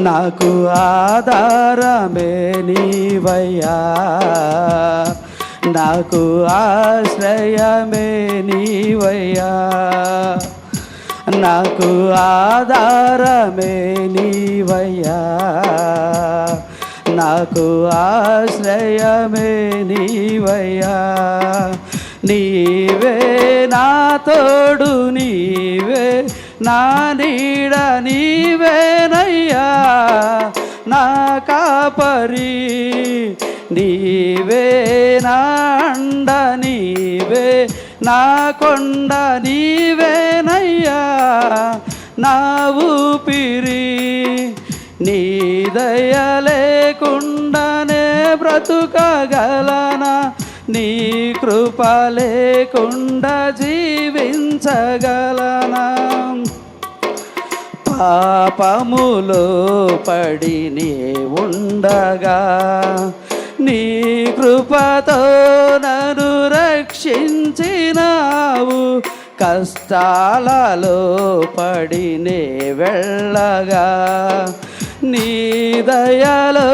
నాకు ఆధారమే నీవయ్యా. నాకు ఆశ్రయమే నీవయ్యా. నాకు ఆధారమే నీవయ్యా. నాకు ఆశ్రయమే నీవయ్యా. నీవే నా తోడు నీవే నా నీడ కాపరి నీవే నా అండ నీవే నా కొండ నీవేనయ్యా నా ఊపిరి. నీ దయ లేకుండానే బ్రతుకగలనా? నీ కృప లేకుండా జీవించగలనా? పాపములో పడి నీ ఉండగా నీ కృపతో నను రక్షించినావు. కష్టాలలో పడి నే వెళ్ళగా నీ దయలో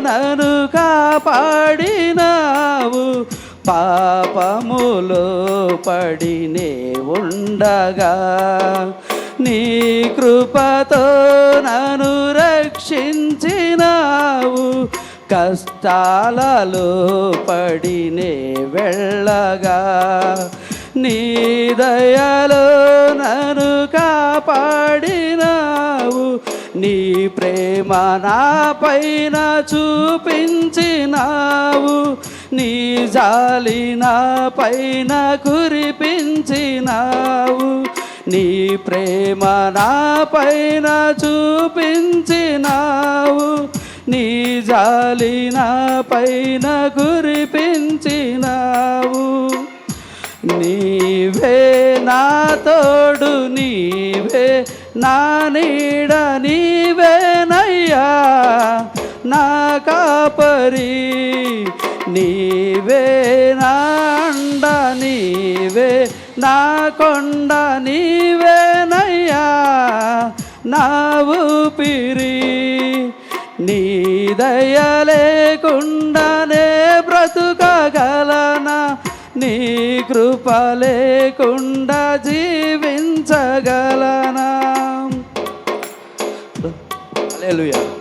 నన్ను కాపాడినావు. పాపములో పడి నే ఉండగా నీ కృపతో నను రక్షించినావు. కష్టాలలో పడినే వెళ్ళగా. నీ దయలో నన్ను కాపాడినావు. నీ ప్రేమ నా పైన చూపించినావు. నీ జాలి నా పైన కురిపించినావు. నీ ప్రేమ నా పైన చూపించినావు. నీ జాలి నా పైన కురిపించినావు. నీవే నా తోడు నీవే నా నీడ నీవేనయ్యా నా కాపరి నీవే నా కొండ నీవేనయ్యా నా ఊపిరి నీ దయ లేకుండానే బ్రతుకగలనా? నీ కృప లేకుండా జీవించగలనా? హల్లెలూయా.